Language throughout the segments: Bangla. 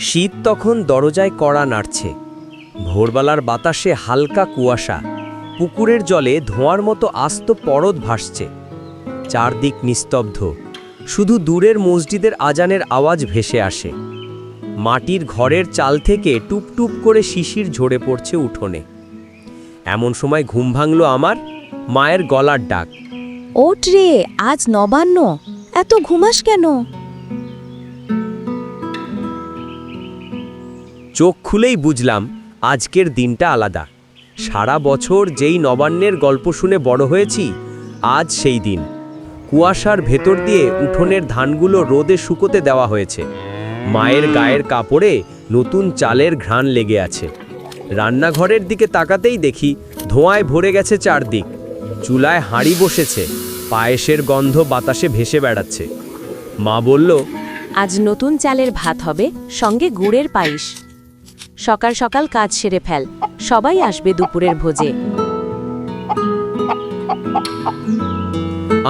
শীত তখন দরজায় কড়া নাড়ছে। ভোরবেলার বাতাসে হালকা কুয়াশা। পুকুরের জলে ধোঁয়ার মতো আস্ত পরদ ভাসছে। চারদিক নিস্তব্ধ। শুধু দূরের মসজিদের আজানের আওয়াজ ভেসে আসে। মাটির ঘরের চাল থেকে টুপটুপ করে শিশির ঝরে পড়ছে উঠোনে। এমন সময় ঘুম ভাঙল আমার, মায়ের গলার ডাক। ওঠ রে, আজ নবান্ন। এত ঘুমাস কেন? চোখ খুলেই বুঝলাম আজকের দিনটা আলাদা। সারা বছর যেই নবান্নের গল্প শুনে বড় হয়েছি, আজ সেই দিন। কুয়াশার ভেতর দিয়ে উঠোনের ধানগুলো রোদে শুকোতে দেওয়া হয়েছে। মায়ের গায়ের কাপড়ে নতুন চালের ঘ্রাণ লেগে আছে। রান্নাঘরের দিকে তাকাতেই দেখি ধোঁয়ায় ভরে গেছে চারদিক। চুলায় হাঁড়ি বসেছে, পায়েসের গন্ধ বাতাসে ভেসে বেড়াচ্ছে। মা বলল, আজ নতুন চালের ভাত হবে, সঙ্গে গুড়ের পায়েস। সকাল সকাল কাজ সেরে ফেল। সবাই আসবে দুপুরের ভোজে।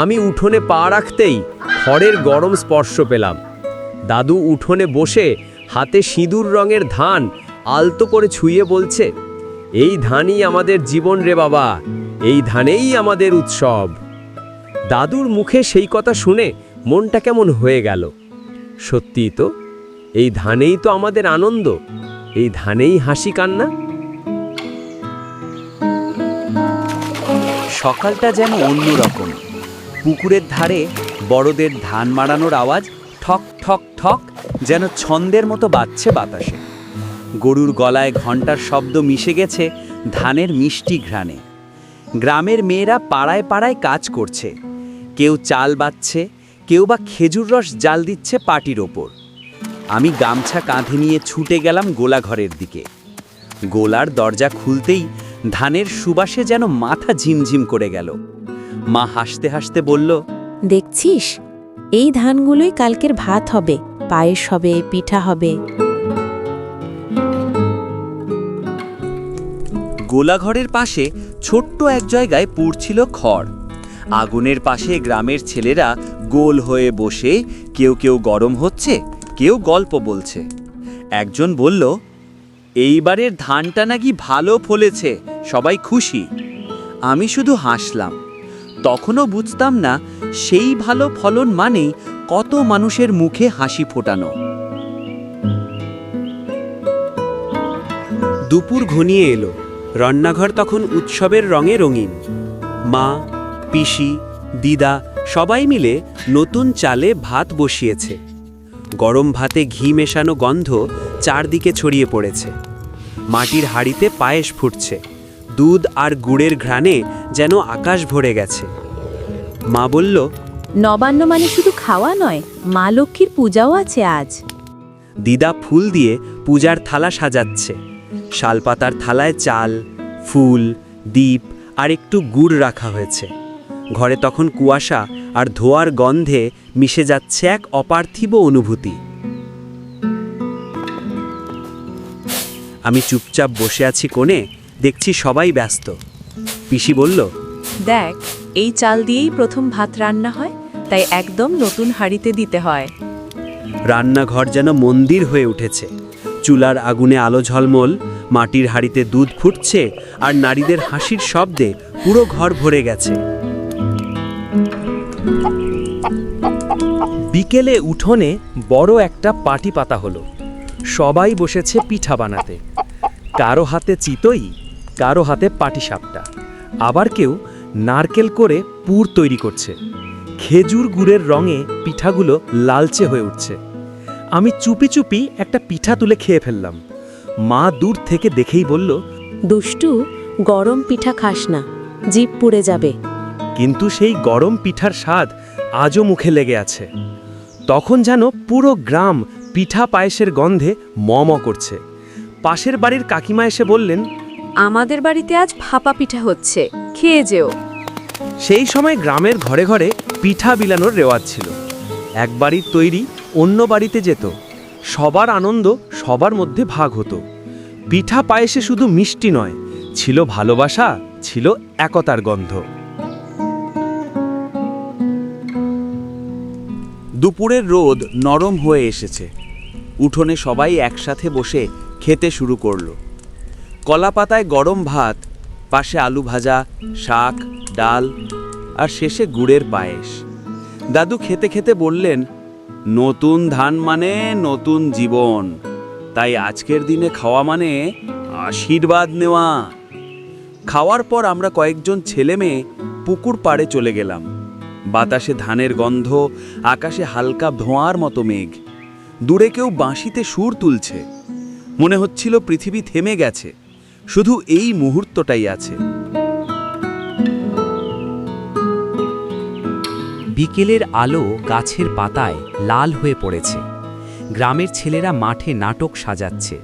আমি উঠোনে পা রাখতেই খড়ের গরম স্পর্শ পেলাম। দাদু উঠোনে বসে হাতে সিঁদুর রঙের ধান আলতো করে ছুঁয়ে বলছে, এই ধানই আমাদের জীবন রে বাবা, এই ধানেই আমাদের উৎসব। দাদুর মুখে সেই কথা শুনে মনটা কেমন হয়ে গেল। সত্যিই তো, এই ধানেই তো আমাদের আনন্দ। এই ধানেই হাসি কান্না? সকালটা যেন অন্যরকম। পুকুরের ধারে বড়দের ধান মাড়ানোর আওয়াজ ঠক ঠক ঠক, যেন ছন্দের মতো বাজছে বাতাসে। গরুর গলায় ঘণ্টার শব্দ মিশে গেছে ধানের মিষ্টি ঘ্রাণে। গ্রামের মেয়েরা পাড়ায় পাড়ায় কাজ করছে। কেউ চাল বাচ্ছে কেউ বা খেজুর রস জাল দিচ্ছে পাটির ওপর। আমি গামছা কাঁধে নিয়ে ছুটে গেলাম গোলাঘরের দিকে। গোলার দরজা খুলতেই ধানের সুবাসে যেন মাথা ঝিমঝিম করে গেল। মা হাসতে হাসতে বলল দেখছিস? এই ধানগুলোই কালকের ভাত হবে পায়েস হবে পিঠা হবে। গোলাঘরের পাশে ছোট্ট এক জায়গায় পুড়ছিল খড়। আগুনের পাশে গ্রামের ছেলেরা গোল হয়ে বসে কেউ কেউ গরম হচ্ছে কেউ গল্প বলছে। একজন বলল, এইবারের ধানটা নাকি ভালো ফলেছে, সবাই খুশি। আমি শুধু হাসলাম। তখনও বুঝতাম না, সেই ভালো ফলন মানেই কত মানুষের মুখে হাসি ফোটানো। দুপুর ঘনিয়ে এলো। রান্নাঘর তখন উৎসবের রঙে রঙিন। মা, পিসি, দিদা সবাই মিলে নতুন চালে ভাত বসিয়েছে। গরম ভাতে ঘি মেশানো গন্ধ চারদিকে ছড়িয়ে পড়েছে। মাটির হাড়িতে পায়েস ফুটছে। দুধ আর গুড়ের ঘ্রাণে যেন আকাশ ভরে গেছে। মা বলল নবান্ন মানে শুধু খাওয়া নয় মা লক্ষ্মীর পূজাও আছে আজ। দিদা ফুল দিয়ে পূজার থালা সাজাচ্ছে। শালপাতার থালায় চাল ফুল দ্বীপ আর একটু গুড় রাখা হয়েছে। ঘরে তখন কুয়াশা আর ধোয়ার গন্ধে মিশে যাচ্ছে এক অপার্থিব অনুভূতি। আমি চুপচাপ বসে আছি কোণে দেখছি সবাই ব্যস্ত। পিসি বলল দেখ এই চাল দিয়েই প্রথম ভাত রান্না হয় তাই একদম নতুন হাঁড়িতে দিতে হয়। রান্নাঘর যেন মন্দির হয়ে উঠেছে। চুলার আগুনে আলো ঝলমল মাটির হাড়িতে দুধ ফুটছে আর নারীদের হাসির শব্দে পুরো ঘর ভরে গেছে। বিকেলে উঠোনে বড় একটা পাটি পাতা হলো। সবাই বসেছে পিঠা বানাতে। কারও হাতে চিতই কারও হাতে পাটিসাপটা। আবার কেউ নারকেল করে পুর তৈরি করছে। খেজুর গুড়ের রঙে পিঠাগুলো লালচে হয়ে উঠছে। আমি চুপি চুপি একটা পিঠা তুলে খেয়ে ফেললাম। মা দূর থেকে দেখেই বলল দুষ্টু গরম পিঠা খাস না জিভ পুড়ে যাবে। কিন্তু সেই গরম পিঠার স্বাদ আজও মুখে লেগে আছে। তখন যেন পুরো গ্রাম পিঠা পায়েসের গন্ধে ম ম করছে। পাশের বাড়ির কাকিমা এসে বললেন আমাদের বাড়িতে আজ ভাপা পিঠা হচ্ছে খেয়ে যেও। সেই সময় গ্রামের ঘরে ঘরে পিঠা বিলানোর রেওয়াজ ছিল। এক বাড়ির তৈরি অন্য বাড়িতে যেত। সবার আনন্দ সবার মধ্যে ভাগ হতো। পিঠা পায়েসে শুধু মিষ্টি নয় ছিল ভালোবাসা ছিল একতার গন্ধ। দুপুরের রোদ নরম হয়ে এসেছে। উঠোনে সবাই একসাথে বসে খেতে শুরু করল। কলা পাতায় গরম ভাত, পাশে আলু ভাজা, শাক, ডাল, আর শেষে গুড়ের পায়েস। দাদু খেতে খেতে বললেন, নতুন ধান মানে নতুন জীবন, তাই আজকের দিনে খাওয়া মানে আশীর্বাদ নেওয়া। খাওয়ার পর আমরা কয়েকজন ছেলে মেয়ে পুকুর পাড়ে চলে গেলাম। বাতাসে ধানের গন্ধ, আকাশে হালকা ধোঁয়ার মতো মেঘ। দূরে কেউ বাঁশিতে সুর তুলছে। মনে হচ্ছিল পৃথিবী থেমে গেছে। শুধু এই মুহূর্তটাই আছে। বিকেলের আলো গাছের পাতায় লাল হয়ে পড়েছে। গ্রামের ছেলেরা মাঠে নাটক সাজাচ্ছে।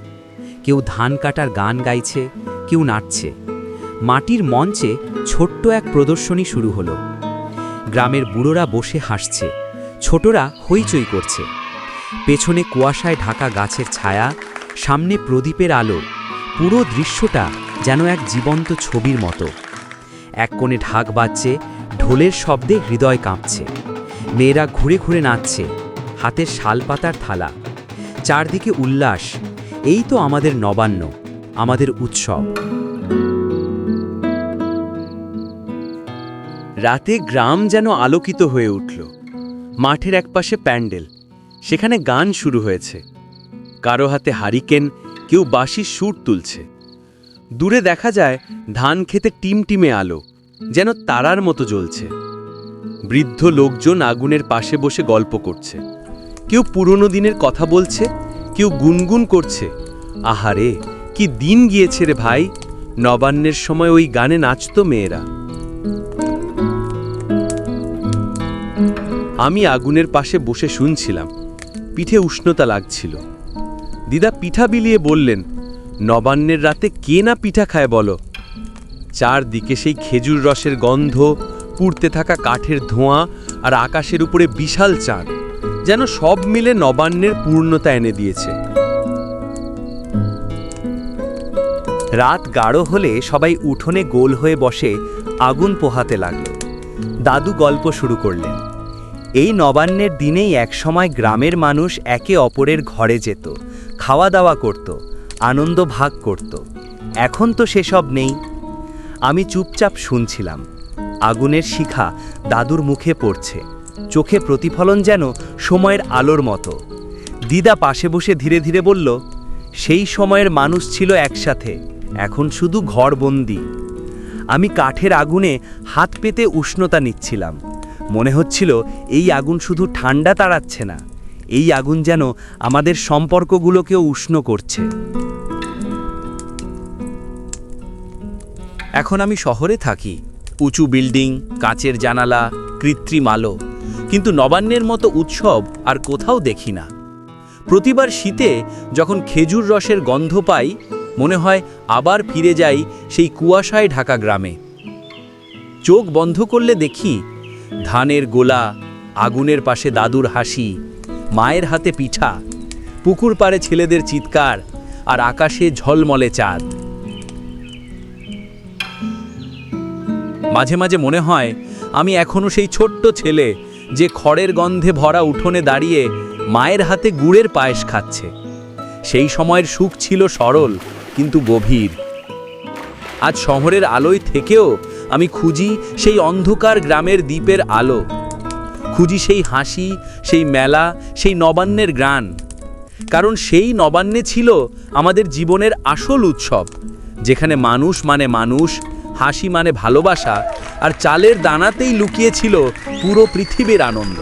কেউ ধান কাটার গান গাইছে, কেউ নাচছে। মাটির মঞ্চে ছোট্ট এক প্রদর্শনী শুরু হলো। গ্রামের বুড়োরা বসে হাসছে, ছোটরা হইচই করছে। পেছনে কুয়াশায় ঢাকা গাছের ছায়া, সামনে প্রদীপের আলো, পুরো দৃশ্যটা যেন এক জীবন্ত ছবির মতো। এক কোণে ঢাক বাজছে, ঢোলের শব্দে হৃদয় কাঁপছে। মেয়েরা ঘুরে ঘুরে নাচছে, হাতের শালপাতার থালা। চারদিকে উল্লাস, এই তো আমাদের নবান্ন, আমাদের উৎসব। রাতে গ্রাম যেন আলোকিত হয়ে উঠল। মাঠের একপাশে প্যান্ডেল। সেখানে গান শুরু হয়েছে। কারও হাতে হারিকেন, কেউ বাঁশির সুর তুলছে। দূরে দেখা যায় ধান খেতে টিমটিমে আলো, যেন তারার মতো জ্বলছে। বৃদ্ধ লোকজন আগুনের পাশে বসে গল্প করছে। কেউ পুরনো দিনের কথা বলছে, কেউ গুনগুন করছে। আহারে, কি দিন গিয়েছে রে ভাই! নবান্নের সময় ওই গানে নাচতো মেয়েরা। আমি আগুনের পাশে বসে শুনছিলাম। পিঠে উষ্ণতা লাগছিল। দিদা পিঠা বিলিয়ে বললেন, নবান্নের রাতে কে না পিঠা খায় বলো? চারদিকে সেই খেজুর রসের গন্ধ, পুড়তে থাকা কাঠের ধোঁয়া আর আকাশের উপরে বিশাল চাঁদ, যেন সব মিলে নবান্নের পূর্ণতা এনে দিয়েছে। রাত গাঢ় হলে সবাই উঠোনে গোল হয়ে বসে আগুন পোহাতে লাগল। দাদু গল্প শুরু করলেন। এই নবান্নের দিনেই একসময় গ্রামের মানুষ একে অপরের ঘরে যেত খাওয়া দাওয়া করত, আনন্দ ভাগ করত। এখন তো সেসব নেই। আমি চুপচাপ শুনছিলাম, আগুনের শিখা দাদুর মুখে পড়ছে, চোখে প্রতিফলন যেন সময়ের আলোর মতো। দিদা পাশে বসে ধীরে ধীরে বলল, সেই সময়ের মানুষ ছিল একসাথে, এখন শুধু ঘরবন্দি। আমি কাঠের আগুনে হাত পেতে উষ্ণতা নিচ্ছিলাম। মনে হচ্ছিল এই আগুন শুধু ঠান্ডা তাড়াচ্ছে না, এই আগুন যেন আমাদের সম্পর্কগুলোকেও উষ্ণ করছে। এখন আমি শহরে থাকি, উঁচু বিল্ডিং, কাচের জানালা, কৃত্রিম আলো, কিন্তু নবান্নের মতো উৎসব আর কোথাও দেখি না। প্রতিবার শীতে যখন খেজুর রসের গন্ধ পাই, মনে হয় আবার ফিরে যাই সেই কুয়াশায় ঢাকা গ্রামে। চোখ বন্ধ করলে দেখি ধানের গোলা, আগুনের পাশে দাদুর হাসি, মায়ের হাতে পিঠা, পুকুর পাড়ে ছেলেদের চিৎকার আর আকাশে ঝলমলে চাঁদ। মাঝে মাঝে মনে হয়, আমি এখনও সেই ছোট্ট ছেলে যে খড়ের গন্ধে ভরা উঠোনে দাঁড়িয়ে মায়ের হাতে গুড়ের পায়েস খাচ্ছে। সেই সময়ের সুখ ছিল সরল, কিন্তু গভীর। আজ শহরের আলোয় থেকেও আমি খুঁজি সেই অন্ধকার গ্রামের দ্বীপের আলো। খুঁজি সেই হাসি, সেই মেলা, সেই নবান্নের গ্রান কারণ সেই নবান্নে ছিল আমাদের জীবনের আসল উৎসব, যেখানে মানুষ মানে মানুষ, হাসি মানে ভালোবাসা, আর চালের দানাতেই লুকিয়েছিল পুরো পৃথিবীর আনন্দ।